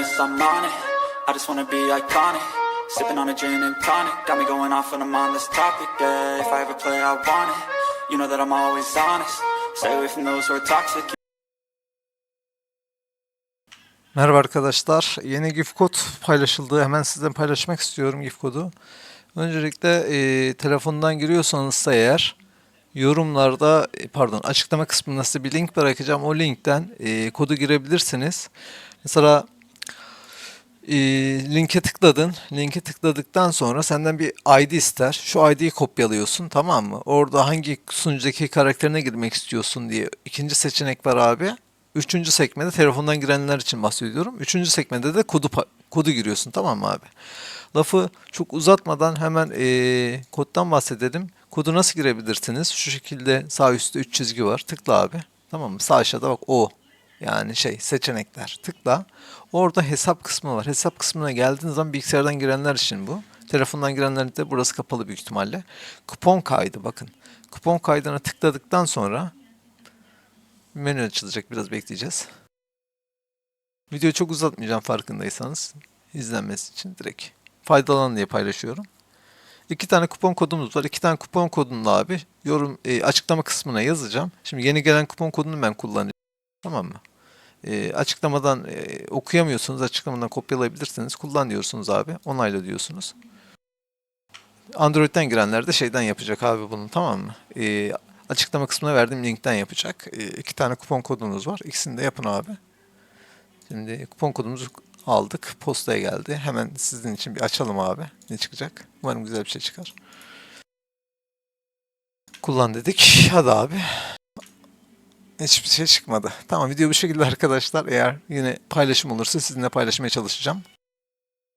promise I'm on it. I just wanna be iconic. Sipping on a gin and tonic. Got me going off when I'm on this topic. Yeah, if I ever play, I want it. You know that I'm always honest. Stay away from those who are toxic. Merhaba arkadaşlar. Yeni GIF kod paylaşıldı. Hemen sizden paylaşmak istiyorum GIF kodu. Öncelikle e, telefondan giriyorsanız da eğer yorumlarda e, pardon açıklama kısmında size bir link bırakacağım. O linkten e, kodu girebilirsiniz. Mesela e, linke tıkladın. Linke tıkladıktan sonra senden bir ID ister. Şu ID'yi kopyalıyorsun tamam mı? Orada hangi sunucudaki karakterine girmek istiyorsun diye ikinci seçenek var abi. Üçüncü sekmede telefondan girenler için bahsediyorum. Üçüncü sekmede de kodu kodu giriyorsun tamam mı abi? Lafı çok uzatmadan hemen eee, koddan bahsedelim. Kodu nasıl girebilirsiniz? Şu şekilde sağ üstte 3 çizgi var. Tıkla abi. Tamam mı? Sağ aşağıda bak o. Yani şey seçenekler. Tıkla. Orada hesap kısmı var. Hesap kısmına geldiğiniz zaman bilgisayardan girenler için bu. Telefondan girenler de burası kapalı büyük ihtimalle. Kupon kaydı bakın. Kupon kaydına tıkladıktan sonra menü açılacak. Biraz bekleyeceğiz. Videoyu çok uzatmayacağım farkındaysanız. izlenmesi için direkt faydalan diye paylaşıyorum. İki tane kupon kodumuz var. İki tane kupon kodunu da abi yorum e, açıklama kısmına yazacağım. Şimdi yeni gelen kupon kodunu ben kullanacağım. Tamam mı? E, açıklamadan e, okuyamıyorsunuz. Açıklamadan kopyalayabilirsiniz. Kullan diyorsunuz abi. Onayla diyorsunuz. Android'den girenler de şeyden yapacak abi bunu tamam mı? E, açıklama kısmına verdiğim linkten yapacak. E, iki tane kupon kodunuz var. İkisini de yapın abi. Şimdi kupon kodumuzu aldık. Postaya geldi. Hemen sizin için bir açalım abi. Ne çıkacak? Umarım güzel bir şey çıkar. Kullan dedik. Hadi abi. Hiçbir şey çıkmadı. Tamam video bu şekilde arkadaşlar. Eğer yine paylaşım olursa sizinle paylaşmaya çalışacağım.